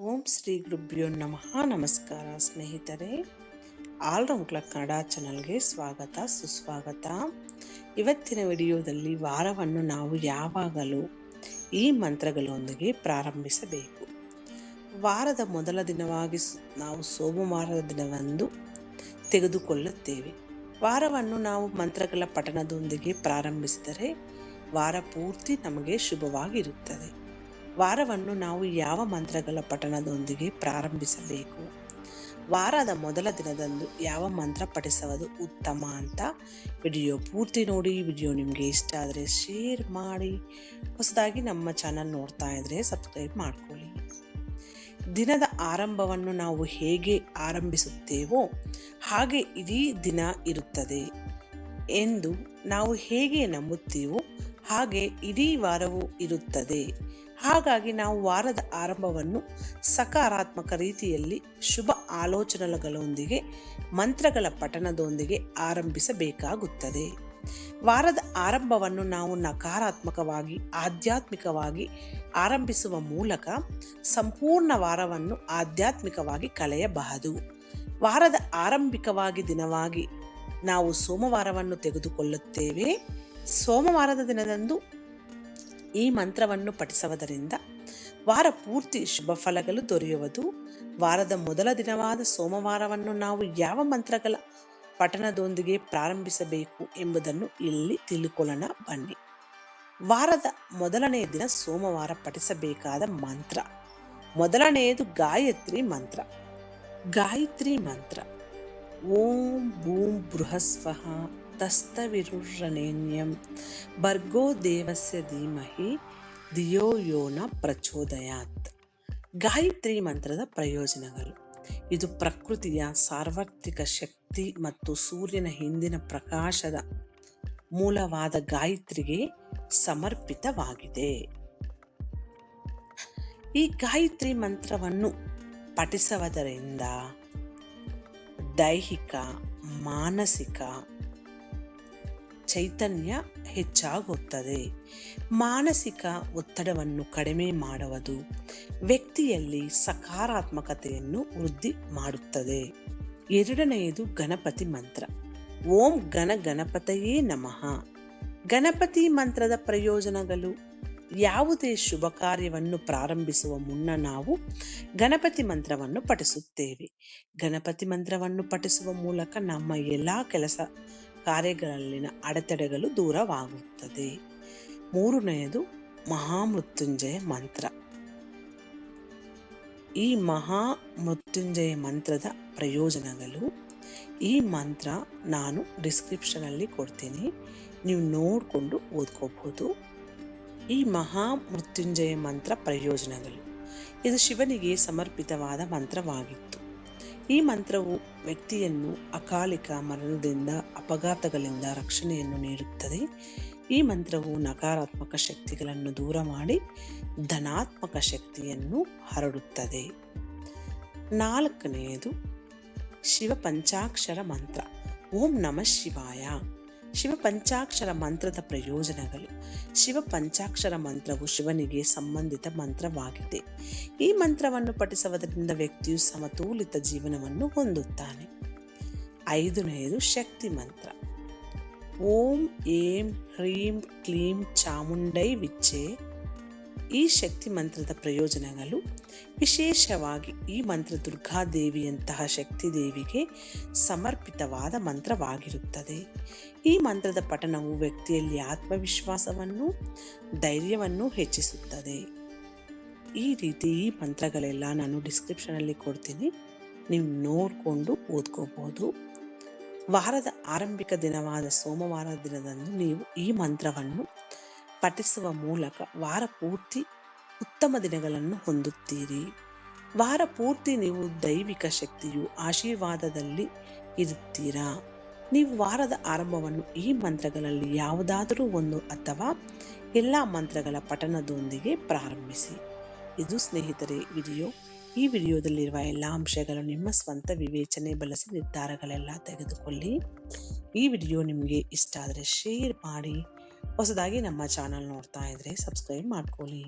ಓಂ ಶ್ರೀ ಗುರುಭ್ಯೋ ನಮಃ. ನಮಸ್ಕಾರ ಸ್ನೇಹಿತರೆ. ಆಲ್ರೌಂಡ್ ಕ್ಲಕ್ ಕನ್ನಡ ಚಾನಲ್ಗೆ ಸ್ವಾಗತ, ಸುಸ್ವಾಗತ. ಇವತ್ತಿನ ವಿಡಿಯೋದಲ್ಲಿ ವಾರವನ್ನು ನಾವು ಯಾವಾಗಲೂ ಈ ಮಂತ್ರಗಳೊಂದಿಗೆ ಪ್ರಾರಂಭಿಸಬೇಕು. ವಾರದ ಮೊದಲ ದಿನವಾಗಿ ನಾವು ಸೋಮವಾರದ ದಿನವಂದು ತೆಗೆದುಕೊಳ್ಳುತ್ತೇವೆ. ವಾರವನ್ನು ನಾವು ಮಂತ್ರಗಳ ಪಠಣದೊಂದಿಗೆ ಪ್ರಾರಂಭಿಸಿದರೆ ವಾರ ಪೂರ್ತಿ ನಮಗೆ ಶುಭವಾಗಿರುತ್ತದೆ. ವಾರವನ್ನು ನಾವು ಯಾವ ಮಂತ್ರಗಳ ಪಠಣದೊಂದಿಗೆ ಪ್ರಾರಂಭಿಸಬೇಕು? ವಾರದ ಮೊದಲ ದಿನದಂದು ಯಾವ ಮಂತ್ರ ಪಠಿಸುವುದು ಉತ್ತಮ ಅಂತ ವಿಡಿಯೋ ಪೂರ್ತಿ ನೋಡಿ, ವಿಡಿಯೋ ನಿಮಗೆ ಇಷ್ಟ ಆದರೆ ಶೇರ್ ಮಾಡಿ, ಹೊಸದಾಗಿ ನಮ್ಮ ಚಾನಲ್ ನೋಡ್ತಾ ಇದ್ರೆ ಸಬ್ಸ್ಕ್ರೈಬ್ ಮಾಡ್ಕೊಳ್ಳಿ. ದಿನದ ಆರಂಭವನ್ನು ನಾವು ಹೇಗೆ ಆರಂಭಿಸುತ್ತೇವೋ ಹಾಗೆ ಇಡೀ ದಿನ ಇರುತ್ತದೆ ಎಂದು ನಾವು ಹೇಗೆ ನಂಬುತ್ತೀವೋ ಹಾಗೆ ಇಡೀ ವಾರವೂ ಇರುತ್ತದೆ. ಹಾಗಾಗಿ ನಾವು ವಾರದ ಆರಂಭವನ್ನು ಸಕಾರಾತ್ಮಕ ರೀತಿಯಲ್ಲಿ ಶುಭ ಆಲೋಚನೆಗಳೊಂದಿಗೆ, ಮಂತ್ರಗಳ ಪಠಣದೊಂದಿಗೆ ಆರಂಭಿಸಬೇಕಾಗುತ್ತದೆ. ವಾರದ ಆರಂಭವನ್ನು ನಾವು ನಕಾರಾತ್ಮಕವಾಗಿ, ಆಧ್ಯಾತ್ಮಿಕವಾಗಿ ಆರಂಭಿಸುವ ಮೂಲಕ ಸಂಪೂರ್ಣ ವಾರವನ್ನು ಆಧ್ಯಾತ್ಮಿಕವಾಗಿ ಕಳೆಯಬಹುದು. ವಾರದ ಆರಂಭಿಕವಾಗಿ ದಿನವಾಗಿ ನಾವು ಸೋಮವಾರವನ್ನು ತೆಗೆದುಕೊಳ್ಳುತ್ತೇವೆ. ಸೋಮವಾರದ ದಿನದಂದು ಈ ಮಂತ್ರವನ್ನು ಪಠಿಸುವುದರಿಂದ ವಾರ ಪೂರ್ತಿ ಶುಭ ಫಲಗಳು ದೊರೆಯುವುದು. ವಾರದ ಮೊದಲ ದಿನವಾದ ಸೋಮವಾರವನ್ನು ನಾವು ಯಾವ ಮಂತ್ರಗಳ ಪಠಣದೊಂದಿಗೆ ಪ್ರಾರಂಭಿಸಬೇಕು ಎಂಬುದನ್ನು ಇಲ್ಲಿ ತಿಳಿಕೊಳ್ಳೋಣ, ಬನ್ನಿ. ವಾರದ ಮೊದಲನೆಯ ದಿನ ಸೋಮವಾರ ಪಠಿಸಬೇಕಾದ ಮಂತ್ರ. ಮೊದಲನೆಯದು ಗಾಯತ್ರಿ ಮಂತ್ರ. ಗಾಯತ್ರಿ ಮಂತ್ರ. ಓಂ ಭೂಂ ಬೃಹಸ್ವಹ. ತಸ್ತವಿರುರಣೇನ್ಯಂ ಬರ್ಗೋ ದೇವಸ್ಯ ಧೀಮಹಿ, ಧಿಯೋ ಯೋನ ಪ್ರಚೋದಯಾತ್. ಗಾಯತ್ರಿ ಮಂತ್ರದ ಪ್ರಯೋಜನಗಳು. ಇದು ಪ್ರಕೃತಿಯ ಸಾರ್ವತ್ರಿಕ ಶಕ್ತಿ ಮತ್ತು ಸೂರ್ಯನ ಹಿಂದಿನ ಪ್ರಕಾಶದ ಮೂಲವಾದ ಗಾಯತ್ರಿಗೆ ಸಮರ್ಪಿತವಾಗಿದೆ. ಈ ಗಾಯತ್ರಿ ಮಂತ್ರವನ್ನು ಪಠಿಸುವುದರಿಂದ ದೈಹಿಕ, ಮಾನಸಿಕ ಚೈತನ್ಯ ಹೆಚ್ಚಾಗುತ್ತದೆ. ಮಾನಸಿಕ ಒತ್ತಡವನ್ನು ಕಡಿಮೆ ಮಾಡುವುದು ವ್ಯಕ್ತಿಯಲ್ಲಿ ಸಕಾರಾತ್ಮಕತೆಯನ್ನು ವೃದ್ಧಿ ಮಾಡುತ್ತದೆ. ಎರಡನೆಯದು ಗಣಪತಿ ಮಂತ್ರ. ಓಂ ಗಣ ಗಣಪತಯೇ ನಮಃ. ಗಣಪತಿ ಮಂತ್ರದ ಪ್ರಯೋಜನಗಳು? ಯಾವುದೇ ಶುಭ ಕಾರ್ಯವನ್ನು ಪ್ರಾರಂಭಿಸುವ ಮುನ್ನ ನಾವು ಗಣಪತಿ ಮಂತ್ರವನ್ನು ಪಠಿಸುತ್ತೇವೆ. ಗಣಪತಿ ಮಂತ್ರವನ್ನು ಪಠಿಸುವ ಮೂಲಕ ನಮ್ಮ ಎಲ್ಲ ಕೆಲಸ ಕಾರ್ಯಗಳಲ್ಲಿನ ಅಡೆತಡೆಗಳು ದೂರವಾಗುತ್ತದೆ. ಮೂರನೆಯದು ಮಹಾಮೃತ್ಯುಂಜಯ ಮಂತ್ರ. ಈ ಮಹಾ ಮೃತ್ಯುಂಜಯ ಮಂತ್ರದ ಪ್ರಯೋಜನಗಳು. ಈ ಮಂತ್ರ ನಾನು ಡಿಸ್ಕ್ರಿಪ್ಷನಲ್ಲಿ ಕೊಡ್ತೀನಿ. ನೀವು ನೋಡಿಕೊಂಡು ಓದ್ಕೋಬಹುದು. ಈ ಮಹಾ ಮೃತ್ಯುಂಜಯ ಮಂತ್ರ ಪ್ರಯೋಜನಗಳು. ಇದು ಶಿವನಿಗೆ ಸಮರ್ಪಿತವಾದ ಮಂತ್ರವಾಗಿತ್ತು. ಈ ಮಂತ್ರವು ವ್ಯಕ್ತಿಯನ್ನು ಅಕಾಲಿಕ ಮರಣದಿಂದ ಅಪಘಾತಗಳಿಂದ ರಕ್ಷಣೆಯನ್ನು ನೀಡುತ್ತದೆ. ಈ ಮಂತ್ರವು ನಕಾರಾತ್ಮಕ ಶಕ್ತಿಗಳನ್ನು ದೂರ ಮಾಡಿ ಧನಾತ್ಮಕ ಶಕ್ತಿಯನ್ನು ಹರಡುತ್ತದೆ. ನಾಲ್ಕನೆಯದು ಶಿವ ಪಂಚಾಕ್ಷರ ಮಂತ್ರ. ಓಂ ನಮಃ ಶಿವಾಯ. ಶಿವ ಪಂಚಾಕ್ಷರ ಮಂತ್ರದ ಪ್ರಯೋಜನಗಳು. ಶಿವ ಪಂಚಾಕ್ಷರ ಮಂತ್ರವು ಶಿವನಿಗೆ ಸಂಬಂಧಿತ ಮಂತ್ರವಾಗಿದೆ. ಈ ಮಂತ್ರವನ್ನು ಪಠಿಸುವುದರಿಂದ ವ್ಯಕ್ತಿಯು ಸಮತೋಲಿತ ಜೀವನವನ್ನು ಹೊಂದುತ್ತಾನೆ. ಐದನೆಯದು ಶಕ್ತಿ ಮಂತ್ರ. ಓಂ, ಏಂ, ಹ್ರೀಂ, ಕ್ಲೀಂ, ಚಾಮುಂಡೈ, ವಿಚ್ಚೆ ಈ ಶಕ್ತಿ ಮಂತ್ರದ ಪ್ರಯೋಜನಗಳು. ವಿಶೇಷವಾಗಿ ಈ ಮಂತ್ರ ದುರ್ಗಾದೇವಿಯಂತಹ ಶಕ್ತಿ ದೇವಿಗೆ ಸಮರ್ಪಿತವಾದ ಮಂತ್ರವಾಗಿರುತ್ತದೆ. ಈ ಮಂತ್ರದ ಪಠನವು ವ್ಯಕ್ತಿಯಲ್ಲಿ ಆತ್ಮವಿಶ್ವಾಸವನ್ನು, ಧೈರ್ಯವನ್ನು ಹೆಚ್ಚಿಸುತ್ತದೆ. ಈ ರೀತಿ ಈ ಮಂತ್ರಗಳೆಲ್ಲ ನಾನು ಡಿಸ್ಕ್ರಿಪ್ಷನಲ್ಲಿ ಕೊಡ್ತೀನಿ. ನೀವು ನೋಡಿಕೊಂಡು ಓದ್ಕೋಬೋದು. ವಾರದ ಆರಂಭಿಕ ದಿನವಾದ ಸೋಮವಾರ ದಿನದಂದು ನೀವು ಈ ಮಂತ್ರವನ್ನು ಪಠಿಸುವ ಮೂಲಕ ವಾರ ಪೂರ್ತಿ ಉತ್ತಮ ದಿನಗಳನ್ನು ಹೊಂದುತ್ತೀರಿ. ವಾರ ಪೂರ್ತಿ ನೀವು ದೈವಿಕ ಶಕ್ತಿಯು ಆಶೀರ್ವಾದದಲ್ಲಿ ಇರುತ್ತೀರಾ? ನೀವು ವಾರದ ಆರಂಭವನ್ನು ಈ ಮಂತ್ರಗಳಲ್ಲಿ ಯಾವುದಾದರೂ ಒಂದು ಅಥವಾ ಎಲ್ಲ ಮಂತ್ರಗಳ ಪಠನದೊಂದಿಗೆ ಪ್ರಾರಂಭಿಸಿ. ಇದು ಸ್ನೇಹಿತರೆ, ವಿಡಿಯೋ. ಈ ವಿಡಿಯೋದಲ್ಲಿರುವ ಎಲ್ಲ ಅಂಶಗಳು ನಿಮ್ಮ ಸ್ವಂತ ವಿವೇಚನೆ ಬಳಸಿ ನಿರ್ಧಾರಗಳೆಲ್ಲ ತೆಗೆದುಕೊಳ್ಳಿ. ಈ ವಿಡಿಯೋ ನಿಮಗೆ ಇಷ್ಟ ಆದರೆ ಶೇರ್ ಮಾಡಿ. ಹೊಸದಾಗಿ ನಮ್ಮ ಚಾನಲ್ ನೋಡ್ತಾ ಇದ್ರೆ ಸಬ್ಸ್ಕ್ರೈಬ್ ಮಾಡ್ಕೊಳ್ಳಿ.